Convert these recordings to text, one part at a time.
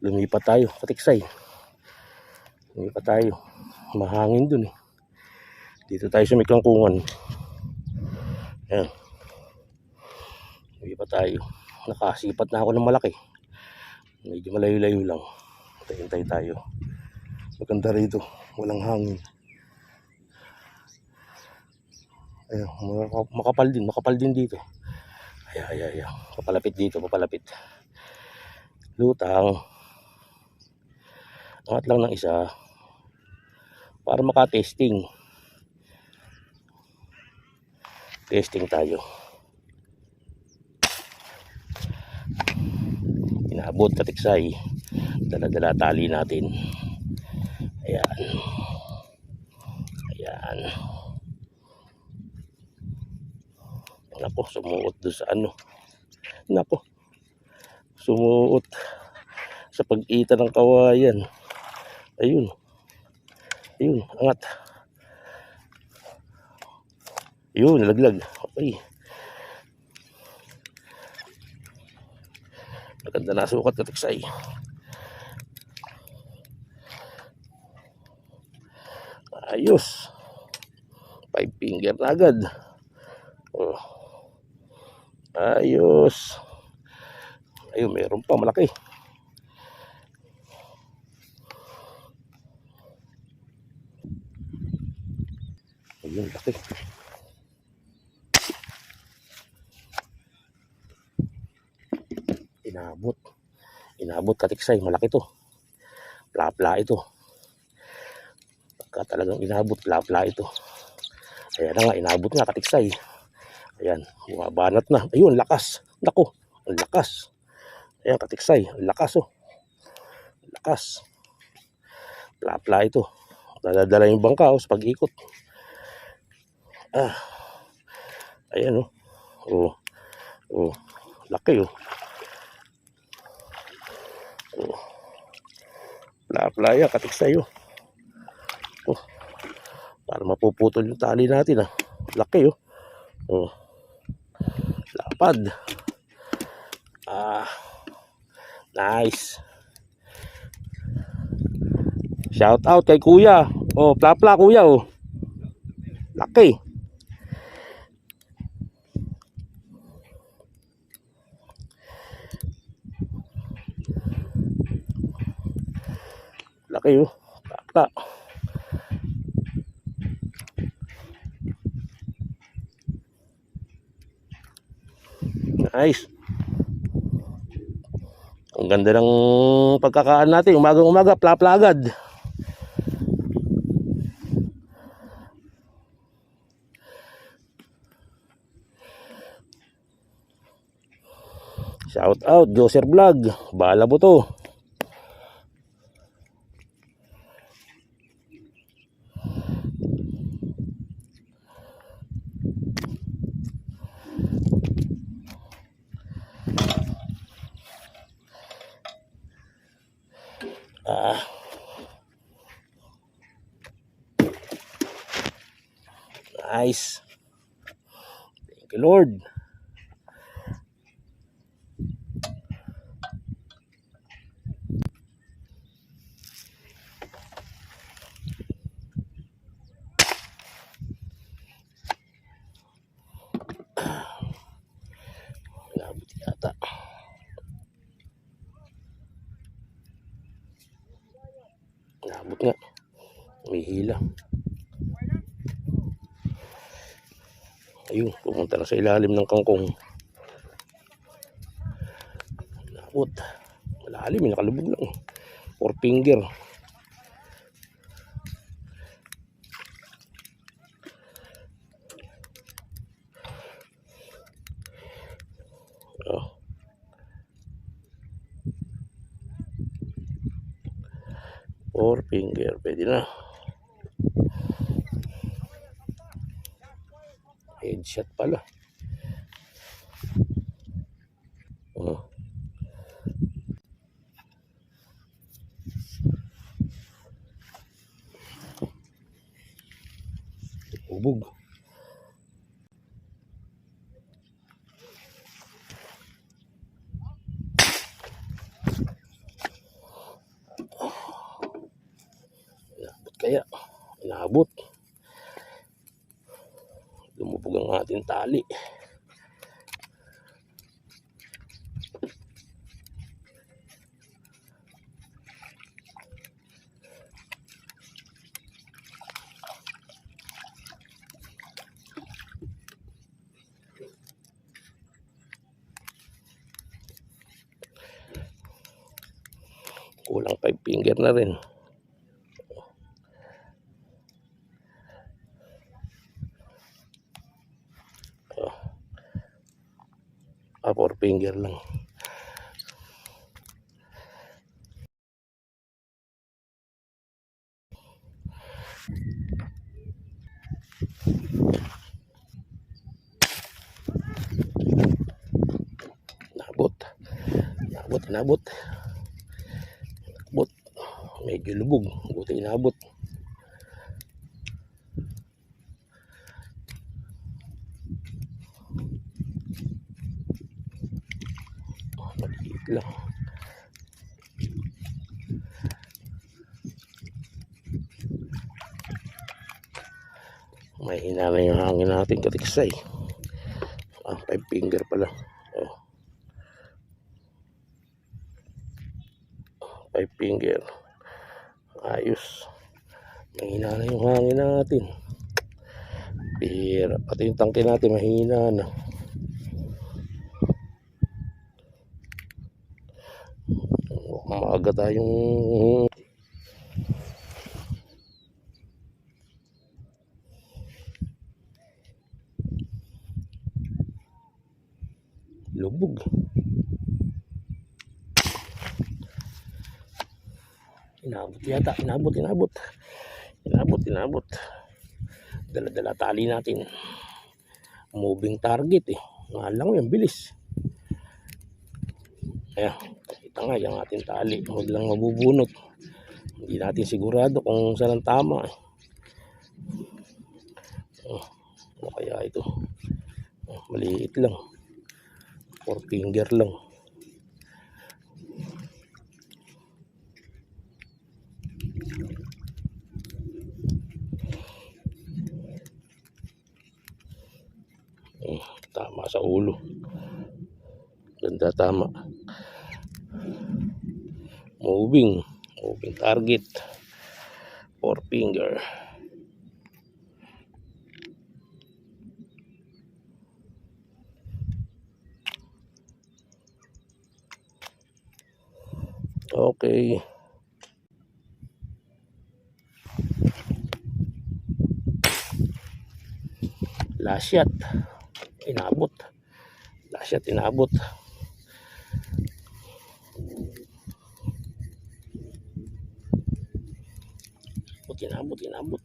lumipat tayo katiksay lumipat tayo. Mahangin dun eh. Dito tayo sa may kangkungan. Ayan. Lumipat tayo. Nakasipat na ako ng malaki. Medyo malayo-layo lang. Hintay tayo. Maganda rito. Walang hangin. Ayun maka- makapal din. Makapal din dito. Ay ay ay ay. papalapit dito papalapit. Lutang angat lang ng isa. Para maka-testing. Testing tayo. Inabot katiksay dala-dala tali natin. Ayan. Ayan. Nako sumuot doon sa ano. Nako sumuot sa pag-ita ng kawayan ayun. Ayun angat. Yun nalaglag. Okay maganda na sukat katiksay. Ayos. Five finger na agad. Oh. ayos. Ayun meron pa malaki ayun laki inabot inabot katiksay malaki to. Plapla ito pagka talagang inabot plapla ito ayan na nga inabot nga katiksay ayan bumabanat na. Ayun lakas. Nako ang lakas. Ayan katiksay ang lakas oh. Ang lakas. Plapla ito nadadala yung bangka oh, sa pag-ikot ah ayan oh oh oh laki oh Oh. Playa, katik sa'yo. Oh. Para mapuputol yung tali natin ah. Laki oh. Oh. Lapad. Ah. Nice. Shout out kay kuya. Oh, plapla kuya oh. Laki. Oh. Plapla. Nice. Ang ganda ng pagkakaan natin. Umagang umaga, plapla agad. Shout out, Joser Vlog. Bahala mo to. Nice. Thank you, Lord. Inabot nga. May hila. Ayun, pumunta na sa ilalim ng kangkong. Inabot. Malalim, eh, nakalubog lang. eh. Four finger. Oh. Four finger, pwede na. Headshot pala. Oh. Ubog. inabot. Ating tali. Kulang 5 finger na rin. Ah, 4 finger lang. Nabot. Nabot, inabot. Inabot. Medyo lubog. Buti inabot. Maliit lang. May hina na yung hangin natin katiksay. Ah, five finger pala. Oh. Five finger. Ayos. Mahina na yung hangin natin. Bihira. Pati yung tangke natin mahina na. Maaga tayong lubog. Inabot yata. Inabot, inabot. Inabot, inabot. Dala-dala tali natin. Moving target eh. Nga lang yan, bilis. Ayan. Kita nga yung ating tali. Huwag lang mabubunot. Hindi natin sigurado kung saan ang tama eh. Oh, ano kaya ito? Oh, maliit lang. Four finger lang. Oh, tama sa ulo. Ganda tama. Moving. Moving target. Four finger. Okay. Last shot. Inabot. Last shot inabot. Inabot, inabot, inabot.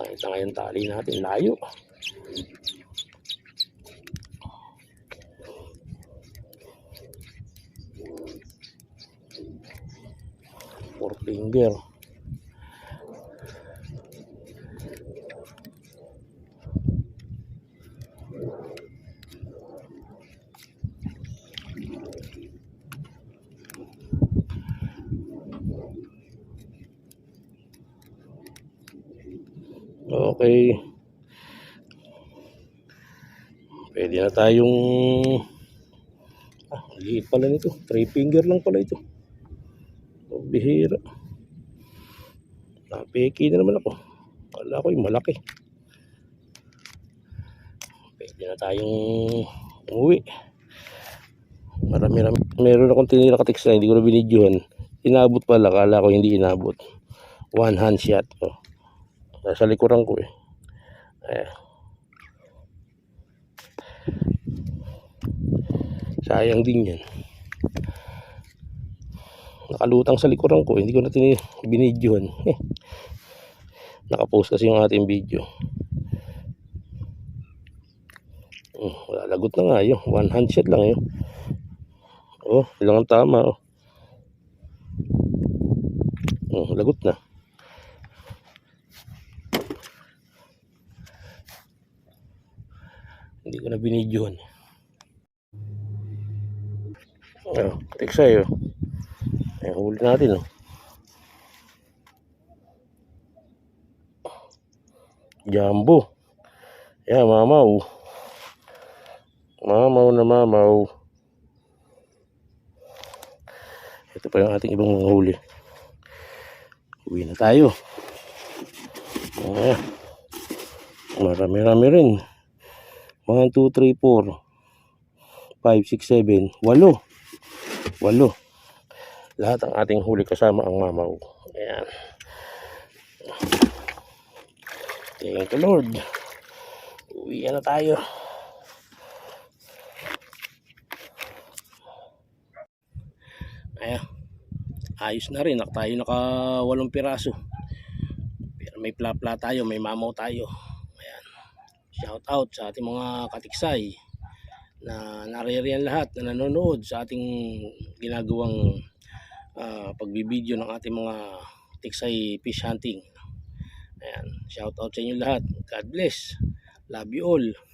Nakita nga yung tali natin. Layo. Finger. Okay. Pwede na tayong ah, liit pala nito. Three finger lang pala ito. Bihira. Napiki na naman ako. Wala ko yung malaki. Pwede na tayong umuwi. Marami-rami. Meron akong tinira katiks na hindi ko na binidyohan. Inabot pala. Kala ko hindi inabot. One hand shot. Oh. Nasa likuran ko eh. Ayan. Sayang din yan. Nakalutang sa likuran ko. Hindi ko na binidyohan. Eh. Nakapost kasi yung ating video. Hmm, wala lagot na nga yun. One hand shot lang yun. Oh, ilang ang tama. Oh. Hmm, lagot na. Hindi ko na binidyohan. Oh, take sa'yo. Ay, huli natin, oh. Jumbo. Yan, mamaw. Mamaw na mamaw. Ito pa yung ating ibang huli. Uwi na tayo. Ayan. Marami-rami rin. 1, 2, 3, 4, 5, 6, 7, 8. Walo. Lahat ang ating huli kasama ang mamaw. Ayan. Thank you Lord. Uwi na tayo. Ayan. Ayos na rin. Tayo naka walong piraso. Pero may plapla tayo. May mamaw tayo. Ayan. Shout out sa ating mga katiksay na naririyan lahat na nanonood sa ating ginagawang ah, pagbibideo ng ating mga tiksay fish hunting. Ayan. Shout out sa inyo lahat. God bless. Love you all.